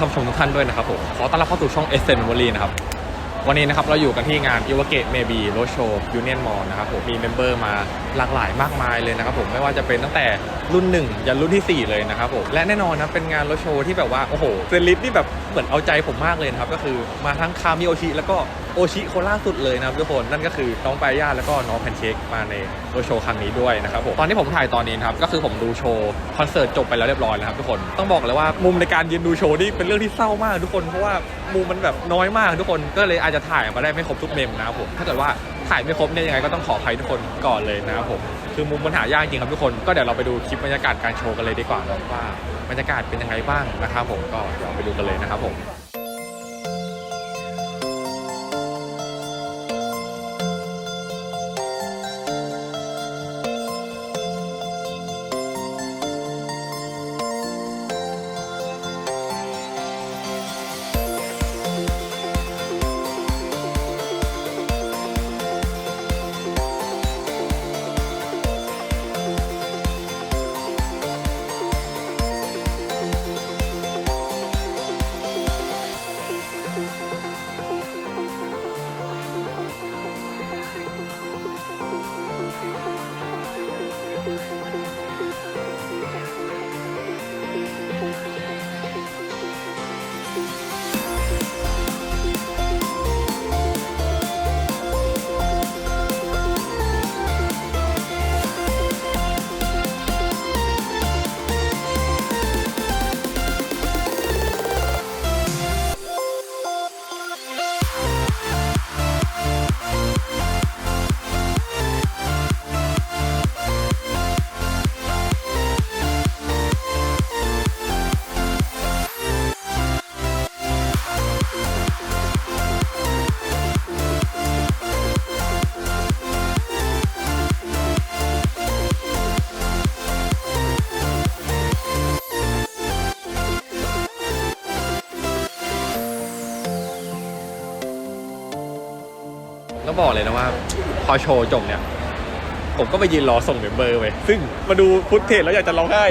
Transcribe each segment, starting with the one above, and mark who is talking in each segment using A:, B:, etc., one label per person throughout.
A: ท่านผู้ชมทุกท่านด้วยนะครับผม ขอต้อนรับเข้าสู่ช่อง e s s e n Memory นะครับ วันนี้นะครับเราอยู่กันที่งาน i w a g a t e Maybe Road Show Union Mall นะครับผม มีเมมเบอร์มาหลากหลายมากมายเลยนะครับผม ไม่ว่าจะเป็นตั้งแต่รุ่น 1 ยันรุ่นทีสี่4 เลยนะครับผม และแน่นอนนะเป็นงานรถโชว์ที่แบบว่า โอ้โหเซนลิสนี่แบบเหมือนเอาใจผมมากเลยนะครับ ก็คือมาทั้งคามิโอชิแล้วก็โอชิโคล่าสุดเลยนะครับทุกคนนั่นก็คือน้องปายาแล้วก็น้องแพนเค้กมาในโชว์ครั้งนี้ด้วยนะครับผมตอนที่ผมถ่ายตอนนี้นะครับก็คือผมดูโชว์คอนเสิร์ตจบไปแล้วเรียบร้อยแล้วครับทุกคนต้องบอกเลยว่ามุมในการยืนดูโชว์นี่เป็นเรื่องที่เศร้ามากทุกคนเพราะว่ามุมมันแบบน้อยมากทุกคนก็เลยอาจจะถ่ายมาได้ไม่ครบทุกเมมนะครับผมถ้าเกิดว่าถ่ายไม่ครบเนี่ยยังไงก็ต้องขออภัยทุกคนก่อนเลยนะครับผมคือมุมมันหายากจริงครับทุกคนก็เดี๋ยวเราไปดูคลิปบรรยากาศการโชว์กันเลยดีกว่านะว่าบรรยากาศเป็นยังไงบ้างนะครับผมก็เดี๋ยวไปดูกันเลยนะครับผม บอกเลยนะว่า พอโชว์จบเนี่ย ผมก็ไปยืนรอส่งเมมเบอร์ไปซึ่งมาดูฟุตเทจแล้วอยากจะร้องไห้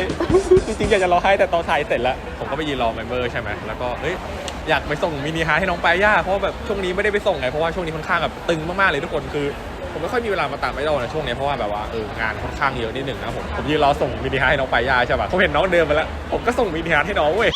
A: จริงๆอยากจะร้องไห้แต่ตอนถ่ายเสร็จแล้ว ผมก็ไปยืนรอเมมเบอร์ใช่ไหมแล้วก็เฮ้ยอยากไปส่งมินิฮาร์ทให้น้องปาย่าเพราะแบบช่วงนี้ไม่ได้ไปส่งไงเพราะว่าช่วงนี้ค่อนข้างแบบตึงมากๆเลยทุกคนคือผมไม่ค่อยมีเวลามาตามไอดอลนะช่วงนี้เพราะว่าแบบว่าเอองานค่อนข้างเยอะนิดหนึ่งนะผมผมยืนรอส่งมินิฮาร์ทให้น้องปาย่าใช่ป่ะผมเห็นน้องเดินมาแล้วผมก็ส่งมินิฮาร์ทให้น้องเว้ย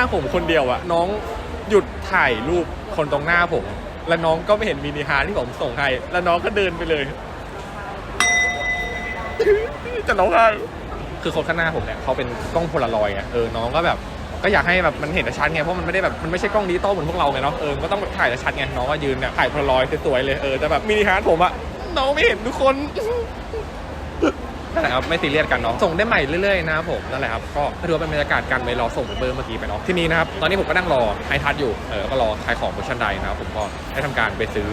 A: าผมคนเดียวอะน้องหยุดถ่ายรูปคนตรงหน้าผม แล้วน้องก็ไม่เห็นมินิฮาร์ทที่ผมส่งให้ แล้วน้องก็เดินไปเลย จะร้องไห้คือคนข้างหน้าผมเนี่ยเขาเป็นกล้องโพลารอยด์ไงเออน้องก็แบบก็อยากให้แบบมันเห็นชัดไงเพราะมันไม่ได้แบบมันไม่ใช่กล้องดิจิตอลเหมือนพวกเราไงเนาะเออก็ต้องแบบถ่ายชัดไงน้องก็ยืนเนี่ยถ่ายโพลารอยด์สวยๆเลยเออแต่แบบมินิฮาร์ผมอะน้องไม่เห็นทุกคน นั่นแหละครับไม่ซีเรียสกันเนาะส่งได้ใหม่เรื่อยๆนะครับผมนั่นแหละครับก็ถือว่าเป็นบรรยากาศการไปรอส่งเบอร์เมื่อกี้ไปเนาะที่นี้นะครับตอนนี้ผมก็นั่งรอไฮทัชอยู่เออก็รอขายของบนชั้นใดนะครับผมก็ได้ทำการไปซื้อ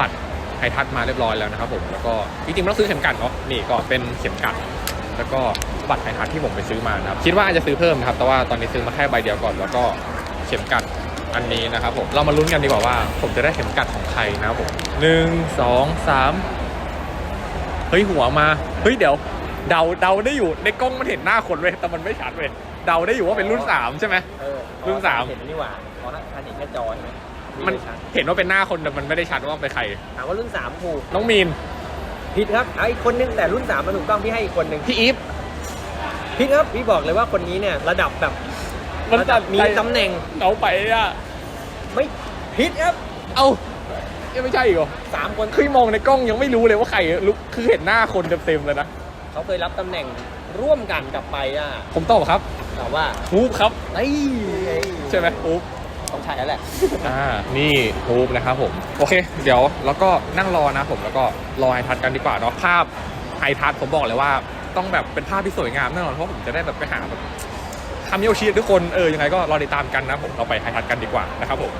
A: บัตรไฮทัชมาเรียบร้อยแล้วนะครับผมแล้วก็จริงๆต้องซื้อเข็มกัดเนาะนี่ก็เป็นเข็มกัดแล้วก็บัตรไทยทัศน์ที่ผมไปซื้อมานะครับคิดว่าอาจจะซื้อเพิ่มนะครับแต่ว่าตอนนี้ซื้อมาแค่ใบเดียวก่อน แล้วก็เข็มกัดอันนี้นะครับผมเรามาลุ้นกันดีกว่าว่า ผมจะได้เข็มกัดของใครนะครับผมหนึ่งสองสามเฮ้ยหัวมาเฮ้ยเดี๋ยว เดาเดาได้อยู่ในกล้องมันเห็นหน้าคนเว้ยแต่มันไม่ชัดเว้ยเดาได้อยู่ว่าเป็นรุ่นสามใช่ไหม
B: เออ
A: รุ่นสาม
B: เห็นนี่หว่าเพราะท่านเห็นแค่จอใช่ไหม
A: มัน
B: ไชัด
A: เห็นว่าเป็นหน้าคนแต่มันไม่ได้ชัดว่าเป็นใคร
B: ถามว่ารุ่นสามถูก
A: น้องมีน
B: ผิดครับเอาอีกคนนึงแต่รุ่นสามมันถูกต้องพี่ให้อีกคนนึง
A: พี่อีฟ
B: ผิดครับพี่บอกเลยว่าคนนี้เนี่ยระดับแบบ
A: มัน
B: ระดับมีตำแหน่ง
A: เอาไปอะ
B: ไม่ผิดครับ
A: เอ้ายังไม่ใช่อีกเหรอ
B: สามคน
A: คือมองในกล้องยังไม่รู้เลยว่าใครลุกคือเห็นหน้าคนเต็มๆเลยนะ
B: เขาเคยรับตำแหน่งร่วมกันกับไปอะ
A: ผมตอบครับ
B: ถามว่า
A: ฮูปครับ
B: ไอ้ย
A: ใช่ไหมฮูป
B: ต้องใช่แล้วแหละ
A: อ่า นี่ฮูปนะครับผม โอเค เดี๋ยวเราก็นั่งรอนะผมแล้วก็รอไฮทัชกันดีกว่าเนาะภาพไฮทัชผมบอกเลยว่า ต้องแบบเป็นภาพที่สวยงามแน่นอนเพราะผมจะได้แบบไปหาแบบคามิโอชิทุกคนเออยังไงก็รอติดตามกันนะผมเราไปไฮทัดกันดีกว่านะครับผม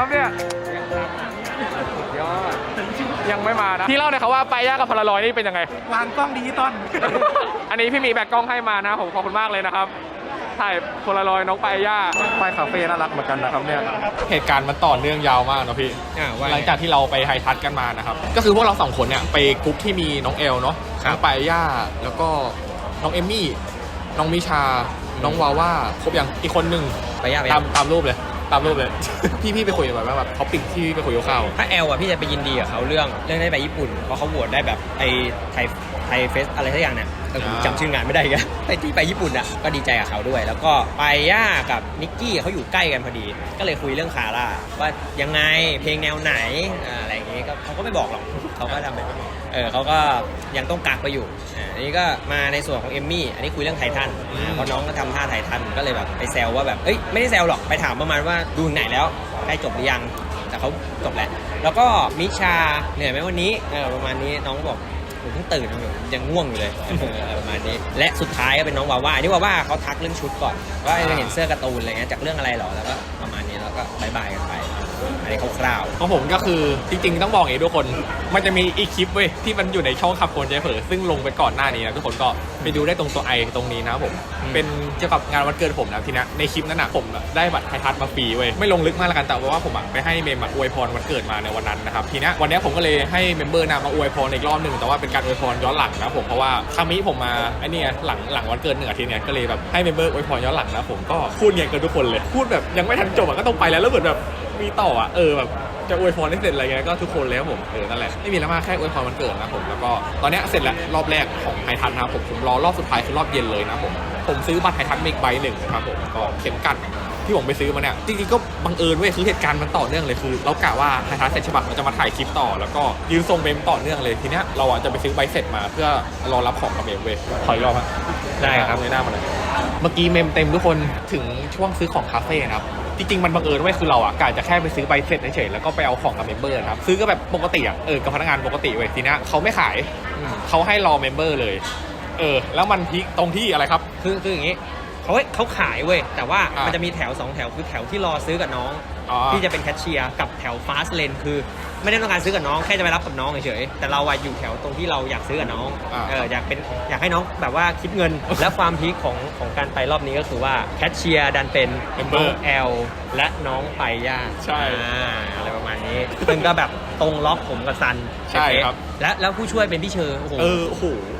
A: ครับเนี่ยยอดยังไม่มานะพี่เล่าหน่อยครับว่าไปย่ากับพลารอยนี่เป็นยังไง
C: วางกล้องดิจิตอล
A: อันนี้พี่มีแบกกล้องให้มานะผมขอบคุณมากเลยนะครับถ่ายโพลารอยน้องไปย่าไปคาเฟ่น่ารักเหมือนกันนะครับเนี่ยเหตุการณ์มันต่อเนื่องยาวมากเนาะพี่
B: อ่าว่า
A: หลังจากที่เราไปไฮทัชกันมานะครับก็คือพวกเราสองคนเนี่ยไปกรุ๊ปที่มีน้องเอลเนาะ
B: ครับ
A: น้องไปย่าแล้วก็น้องเอมมี่น้องมิชาน้องวาว่าครบยังอีกคนหนึ่ง
B: ไปย่าไป
A: ตามตามรูปเลย ตามรูปเลย พี่พี่ไปคุยแบบว่าแบบท็อปิกที่พี่ไปคุยกับเขา
B: ถ้าแอลอะพี่จะไปยินดีกับเขาเรื่องเรื่องได้ไปญี่ปุ่นเพราะเขาโหวตได้แบบไอไทยไทยเฟสอะไรสักอย่างเนี่ยแต่ผม
A: อ่า
B: จำชื่องานไม่ได้อีกันไปที่ไปญี่ปุ่นอะก็ดีใจกับเขาด้วย แล้วก็ไปย่ากับนิกกี้เขาอยู่ใกล้กันพอดี ก็เลยคุยเรื่องคาร่าว่ายังไงเพลงแนวไหนอ่าอะไรอย่างงี้ก็เขาก็ไม่บอกหรอกเขาก็ทำเป็น เออเขาก็ยังต้องกักไปอยู่อ่าอันนี้ก็มาในส่วนของเอมมี่อันนี้คุยเรื่องไททันอ่าเพราะน้องก็ทำท่าไททันก็เลยแบบไปแซวว่าแบบเอ้ยไม่ได้แซวหรอกไปถามประมาณว่าดูถึงไหนแล้วใกล้จบหรือยังแต่เขาจบแหละแล้วก็มิชาเหนื่อยไหมวันนี้เออประมาณนี้น้องก็บอกผมเพิ่งตื่นอยู่ยังง่วงอยู่เลยเออประมาณนี้และสุดท้ายก็เป็นน้องวาว่าอันนี้วาว่าเขาทักเรื่องชุดก่อนว่าเออเห็นเสื้อการ์ตูนอะไรเงี้ยจากเรื่องอะไรหรอแล้วก็ประมาณนี้แล้วก็บายบายกันไป อันนี้คร่าว
A: ของผมก็คือจริงๆ ต้องบอกอย่างนี้ทุกคน มันจะมีอีกคลิปเว้ยที่มันอยู่ในช่องขับคนใจเผลอซึ่งลงไปก่อนหน้านี้นะทุกคนก็ไปดูได้ตรงตัวไอตรงนี้นะครับผมเป็นเกี่ยวกับงานวันเกิดผมนะทีเนี้ยในคลิปนั้นนะผมอะได้บัตรไทยทัศน์มาฟรีเว้ยไม่ลงลึกมากละกันแต่ว่าผมอะไปให้เมมอะอวยพรวันเกิดมาในวันนั้นนะครับทีเนี้ยวันเนี้ยผมก็เลยให้เมมเบอร์นะมาอวยพรอีกรอบหนึ่งแต่ว่าเป็นการอวยพรย้อนหลังนะผมเพราะว่าครั้งนี้ผมมาไอ้นี่ไงหลังหลังวันเกิดหนึ่งอาทิตย์เนี่ยก็เลยแบบให้เมมเบอร์อวยพรย้อนหลังนะผมก็พูดเงียกันทุกคนเลยพูดแบบยังไม่ทันจบอะก็ต้องไปแล้วแล้วเหมือนแบบ มีต่ออะเออแบบจะอวยพรให้เสร็จอะไรเงี้ยก็ทุกคนเลยครับผมเออนั่นแหละไม่มีแล้วมากแค่อวยพรวันเกิดนะผมแล้วก็ตอนเนี้ยเสร็จแล้วรอบแรกของไททันนะครับผมผมรอรอบสุดท้ายคือรอบเย็นเลยนะผมผมซื้อบัตรไททันเมกใบหนึ่งนะครับผมก็เข็มกัดที่ผมไปซื้อมาเนี่ยจริงๆก็บังเอิญเว้ยคือเหตุการณ์มันต่อเนื่องเลยคือ เรากะว่าไททันเสร็จฉบับเราจะมาถ่ายคลิปต่อ แล้วก็ยืนทรงเมมต่อเนื่องเลยทีเนี้ยเราอะจะไปซื้อใบเสร็จมาเพื่อรอรับของกับเมมเว้ยขออีกรอบฮะ
B: ได้ครับ
A: เลยหน้ามาเลยเมื่อกี้เมมเต็มทุกคนถึงช่วงซื้อของคาเฟ่นะครับ จริงๆ มันบังเอิญไว้ยคือเราอะกะจะแค่ไปซื้อใบเสร็จเฉยๆแล้วก็ไปเอาของกับเมมเบอร์นะครับซื้อก็แบบปกติอะเออกับพนักงานปกติเว้ยทีเนี้ยเขาไม่ขายเขาให้รอเมมเบอร์เลยเออแล้วมันพีคตรงที่อะไรครับ
B: ๆคือคืออย่างงี้เขาเขาขายเว้ยแต่ว่า
A: อ่ามั
B: มันจะมีแถวสองแถวคือแถวที่รอซื้อกับน้อง
A: อ๋อ
B: ที่จะเป็นแคชเชียร์กับแถวฟาสเลนคือ ไม่ได้ต้องการซื้อกับน้องแค่จะไปรับกับน้องเฉยๆแต่เราอะอยู่แถวตรงที่เราอยากซื้อกับน้อง
A: อ่า
B: เอออยากเป็นอยากให้น้องแบบว่าคิดเงิน และความพีคของของการไปรอบนี้ก็คือว่าแคชเชียร์ดันเป็น
A: Member
B: น้องแอลและน้องไปย่า
A: ใช่
B: อ่าอะไรประมาณนี้ ซึ่งก็แบบตรงล็อกผมกับซัน
A: ใช่ครับ
B: และแล้วผู้ช่วยเป็นพี่เชอร์โอ้โห
A: เออโอ้โห
B: มันมันมัน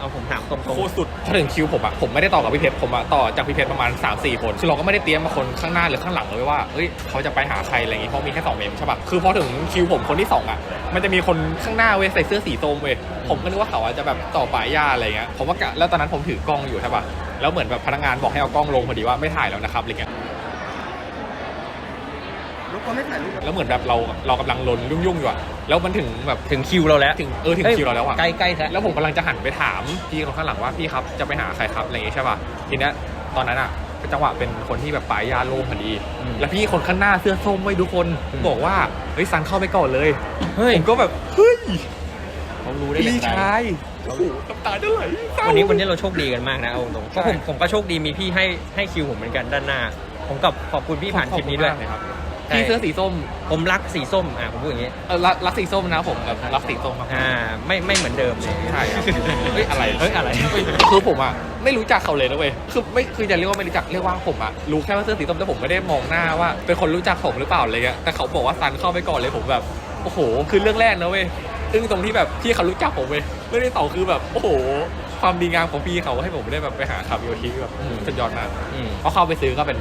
B: เอาผมถามตรงๆ
A: โคตรสุดพอถึงคิวผมอะผมไม่ได้ต่อกับพี่เพชรผมอะต่อจากพี่เพชรประมาณ 3 4 คนคือเราก็ไม่ได้เตรียมมาคนข้างหน้าหรือข้างหลังเลยว่าเฮ้ยเขาจะไปหาใครอะไรอย่างงี้เพราะมีแค่สองเมมใช่ปะคือพอถึงคิวผมคนที่สองอะมันจะมีคนข้างหน้าเว้ยใส่เสื้อสีส้มเว้ยผมก็นึกว่าเขาอะจะแบบต่อปลายยาอะไรเงี้ยผมว่ากะแล้วตอนนั้นผมถือกล้องอยู่ใช่ปะแล้วเหมือนแบบพนักงานบอกให้เอากล้องลงพอดีว่าไม่ถ่ายแล้วนะครับอะไรเงี้ย
C: รบกวนไม่ถ่ายรูป
A: แล้วเหมือนแบบเราเรากำลังลนยุ่งๆอยู่อะแล้วมันถึงแบบ
B: ถึงคิวเราแล้ว
A: ถึงเออถึงคิวเราแล้วอะ
B: ใกล้ใกล้แล้ว
A: แล้วผมกำลังจะหันไปถามพี่คนข้างหลังว่าพี่ครับจะไปหาใครครับอะไรอย่างงี้ใช่ป่ะทีเนี้ยตอนนั้นอะเป็นจังหวะเป็นคนที่แบบปลายยาโล่งพอดี
B: อืม
A: แล้วพี่คนข้างหน้าเสื้อส้มไว้ทุกคน
B: อืม
A: บอกว่าเฮ้ยซันเข้าไปก่อนเลย
B: เฮ้ย
A: ผมก็แบบเฮ้ย
B: เขารู้ได้อ
A: พี่
B: ย่างไร
A: ชายโอ้โหน้ำตาจะไหลเศร้า
B: วันนี้วันนี้เราโชคดีกันมากนะเอาตรงๆเพ
A: ใช่
B: ราะผมผมก็โชคดีมีพี่ให้ให้คิวผมเหมือนกันด้านหน้าผมกับขอบคุณพี่ผ่านคลิปนี้ด้วย
A: ขอบคุณมากเลยครับ
B: ใช่
A: พี่เสื้อสีส้ม
B: ผมรักสีส้มอะผมพูดอย่างนี้
A: เออรักรักสีส้มนะผมแบบรักสีส้มมาก
B: อ่าไม่ไม่เหมือนเดิมเลย
A: ใช่ครับเฮ้ยอะไร
B: เฮ้ยอะไร
A: เฮ้ยคือผมอะไม่รู้จักเขาเลยนะเว้ยคือไม่คือจะเรียกว่าไม่รู้จักเรียกว่าผมอะรู้แค่ว่าเสื้อสีส้มแต่ผมไม่ได้มองหน้าว่า เป็นคนรู้จักผมหรือเปล่าอะไรเงี้ยแต่เขาบอกว่าซันเข้าไปก่อนเลยผมแบบโอ้โห คือเรื่องแรกนะเว้ยอึ้งตรงที่แบบพี่เขารู้จักผมเว้ยเรื่องที่สองคือแบบโอ้โห ความดีงามของพี่เขาให้ผมได้แบบไปหาคาบิโอทีแบบอื้อหือสุดยอดมาก
B: อืม
A: พอเข้าไปซื้อก็เป็น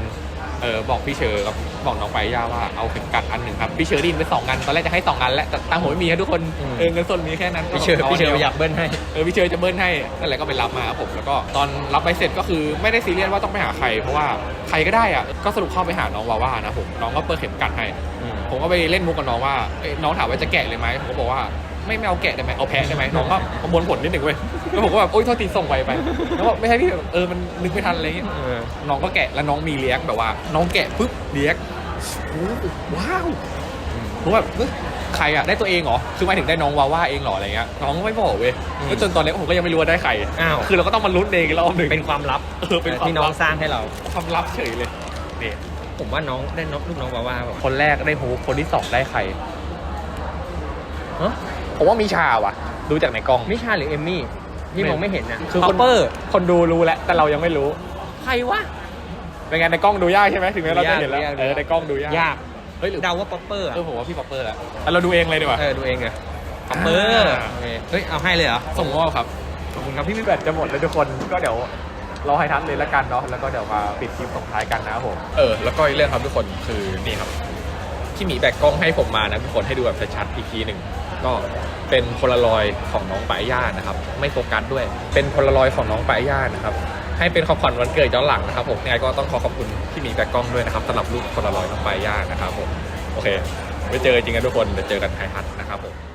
A: เออบอกพี่เชอร์กับบอกน้องไปย่าว่าเอาเข็มกัดอันหนึ่งครับพี่เชอร์ไดยินไปสองอันตอนแรกจะให้สองอันแล้วแต่ตังค์ผมไม่มีให้ทุกคน
B: อืม
A: เออเงินสดมีแค่นั้น
B: พี่เชอร์
A: ก็
B: พี่เชอร์
A: ดีว
B: อยากเบิ้ลให้
A: เออพี่เชอร์จะเบิ้ลให้นั่นแหละก็ไปรับมาครับผมแล้วก็ตอนรับไปเสร็จก็คือไม่ได้ซีเรียสว่าต้องไปหาใคร เพราะว่าใครก็ได้อะก็สรุปเข้าไปหาน้องวาว่านะผมน้องก็เปิดเข็มกัดให้
B: อืม
A: ผมก็ไปเล่นมุกกับน้องว่าเอ้ยน้องถามว่าจะแกะเลยไหมผมก็บอกว่า ไม่ไม่เอาแกะได้ไหมเอาแพะได้ไหมน้องก็ประมวลผลนิดหนึ่งเว้ยแล้วผมก็แบบโอ๊ยโทษทีส่งไวไปแล้วบอกไม่ใช่พี่เออมันนึกไม่ทันอะไรอย่างเงี้ย
B: เออ
A: น้องก็แกะแล้วน้องมีเลี้ยงแบบว่า น้องแกะปุ๊บเลี้ยงโอ้โหว้าวผมแบบเฮ้ยใครอะได้ตัวเองเหรอ คือหมายถึงได้น้องวาว่าเองเหรออะไรเงี้ย น้องก็ไม่บอกเว้ย
B: อืม
A: แล้วจนตอนนี้ผมก็ยังไม่รู้ว่าได้ใคร
B: อ้าว
A: คือเราก็ต้องมาลุ้นเองอีกรอบหนึ่ง
B: เป็นความลับ
A: เออ เป็นความ
B: ที่น้อง
A: ลับ
B: สร้างให้เรา
A: ความลับเฉยเลยนี่
B: ผมว่าน้องได้น้องลูกน้องวาว่าแบบ
A: คนแรกได้ฮูปคนที่สองได้ใคร
B: ฮะ
A: ผมว่ามีชาว่ะ ดูจากในกล้อง
B: มิชาหรือเอมมี่ที่มองไม่เห็นนะ
A: คือ
B: ค
A: ค
B: อนเปอร์
A: คนดูรู้แล้วแต่เรายังไม่รู้
B: ใครวะ
A: เป็นไงในกล้องดูยากใช่ไหมถึงแม้เราจะเห็นแล้ว
B: ยาก
A: เออในกล้องดูยาก
B: ยาก
A: เฮ้ยหรือ
B: เดาว่าป๊อปเปอร์อะ
A: เออผมว่าพี่ป๊อปเปอร์แหละแต่เราดูเองเลยดีกว่า
B: เออดูเองอะป๊อปเปอร์
A: อ่า
B: โอเคเฮ้ยเอาให้เลยเหรอ
A: ส่งมอบครับ ขอบคุณครับพี่พี่แบตจะหมดแล้วทุกคนก็เดี๋ยวรอให้ทันเลยละกันเนาะแล้วก็เดี๋ยวมาปิดคลิปส่งท้ายกันนะครับผม เออ แล้วก็อีกเรื่องครับทุกคนคือนี่ครับ ที่หมีแบกกล้องให้ผมมานะทุกคนให้ดูแบบชัดๆอีกทีหนึ่งก็เป็นโพลารอยของน้องปายย่านะครับ ไม่โฟกัสด้วย เป็นโพลารอยของน้องปายย่านะครับ ให้เป็นของขวัญวันเกิดย้อนหลังนะครับผมยังไงก็ต้องขอขอบคุณที่หมีแบกกล้องด้วยนะครับสำหรับรูปโพลารอยน้องปายย่านะครับผมโอเคไปเจอจริงกันทุกคนเดี๋ยวเจอกันไทยฮัทนะครับผม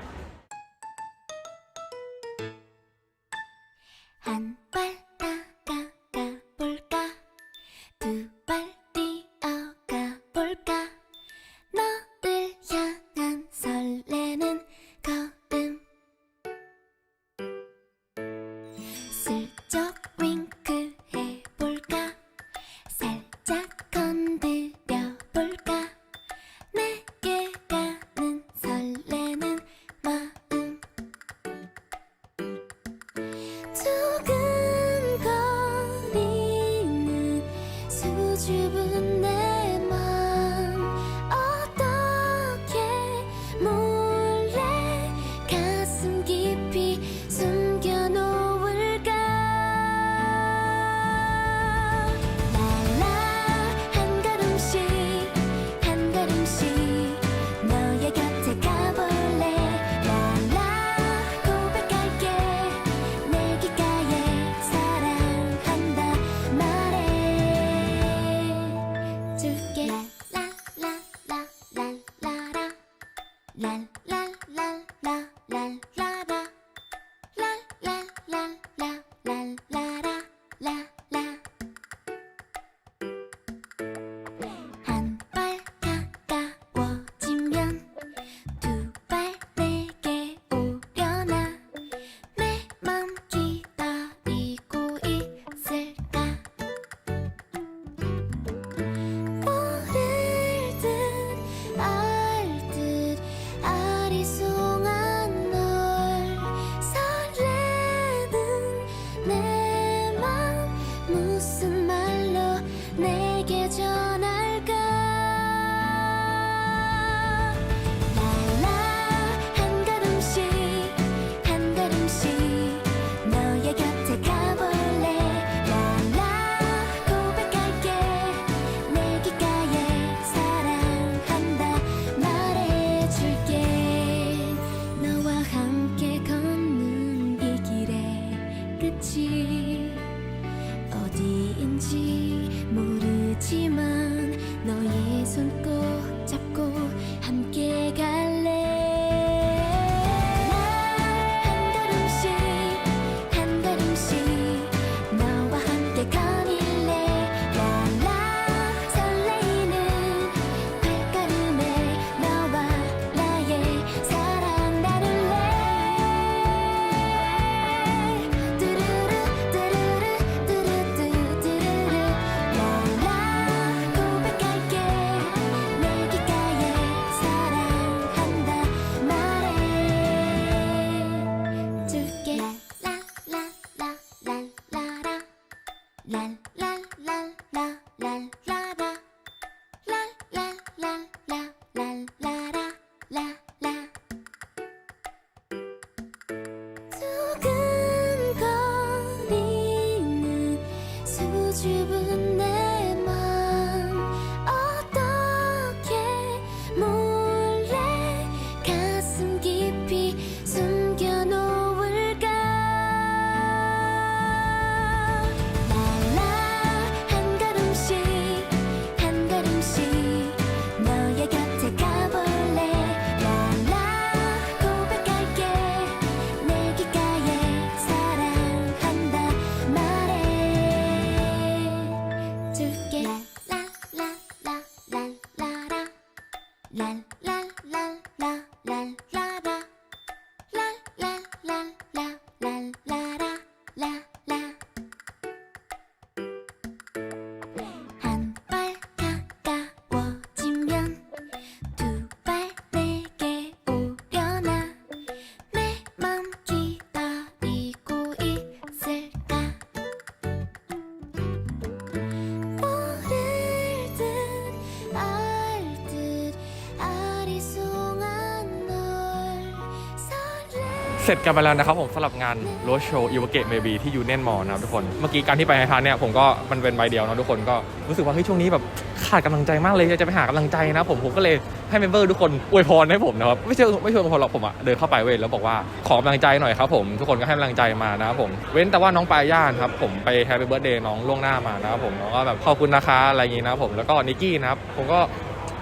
A: เสร็จกันไปแล้วนะครับผมสำหรับงานโรชโชว์อีวเกตเบบีที่ยูเนียนมอลนะครับทุกคน เมื่อกี้การที่ไปไฮทานเนี่ยผมก็มันเป็นใบเดียวเนะทุกคนก็รู้สึกว่าเฮ้ยช่วงนี้แบบขาดกำลังใจมากเลยจะไปหากำลังใจนะผมผมก็เลยให้เมมเบอร์ทุกคนอวยพรให้ผมนะครับไม่ใช่ไม่ใช่อวยพรหรอกผมอะเดินเข้าไปเว้ยแล้วบอกว่าขอกำลังใจหน่อยครับผมทุกคนก็ให้กำลังใจมานะครับผมเว้นแต่ว่าน้องปายานครับผมไปแฮปปี้เบิร์ดเดย์น้องล่วงหน้ามานะครับผมน้องก็แบบขอบคุณนะคะอะไรอย่างงี้นะครับผมแล้วก็นิกกี้นะครับผมก็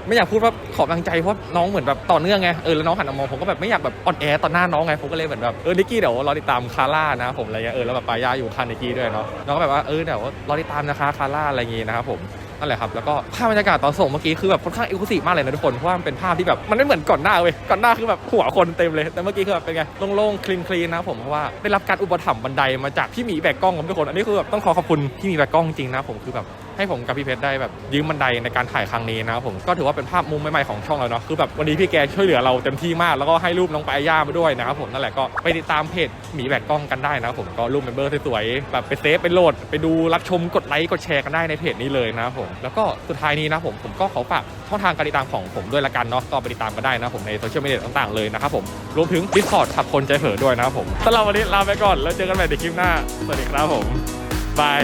A: ไม่อยากพูดว่าขอกำลังใจเพราะน้องเหมือนแบบต่อเนื่องไงเออแล้วน้องหันมามองผมก็แบบไม่อยากแบบอ่อนแอต่อหน้าน้องไงผมก็เลยเหมือนแบบเออนิกกี้เดี๋ยวรอติดตามคาร่านะผมอะไรเงี้ยเออแล้วแบบปายาอยู่คันนิกกี้ด้วยเนาะน้องก็แบบว่าเออเดี๋ยวรอติดตามนะคะคาร่าอะไรอย่างงี้นะครับผมนั่นแหละครับแล้วก็ภาพบรรยากาศตอนส่งเมื่อกี้คือแบบค่อนข้างเอกลุศิมากเลยนะทุกคนเพราะว่ามันเป็นภาพที่แบบมันไม่เหมือนก่อนหน้าเว้ยก่อนหน้าคือแบบหัวคนเต็มเลย แต่เมื่อกี้คือแบบเป็นไงโล่งๆคลีนคลีนะผมเพราะว่าได้รับการอุปถัมภ์บันไดมาจากพี่หมีแบกกล้องครับทุกคนอันนี้คือแบบต้องขอขอบคุณพี่หมีแบกกล้องจริงนะผมคือแบบให้ผมกับพี่เพชรได้แบบยืมบันไดในการถ่ายครั้งนี้นะครับผมก็ถือว่าเป็นภาพมุมใหม่ๆของช่องเราเนาะคือแบบวันนี้พี่แกช่วยเหลือเราเต็มที่มากแล้วก็ให้รูปน้องปายามาด้วยนะครับผมนั่นแหละก็ไปติดตามเพจหมีแบกกล้องกันได้นะครับผมก็รูปเมมเบอร์สวยๆแบบไปเซฟไปโหลด ไปดูรับชมกดไลค์กดแชร์กันได้ในเพจนี้เลยนะครับผมแล้วก็สุดท้ายนี้นะผมผมก็ขอฝากช่องทางการติดตามของผมด้วยละกันเนาะก็ไปติดตามกันได้นะผมในโซเชียลมีเดียต่างๆเลยนะครับผมรวมถึง Discord ขับคนใจเผลอด้วยนะครับผมสำหรับวันนี้ลาไปก่อนแล้วเจอกันใหม่ในคลิปหน้าสวัสดีครับผมบาย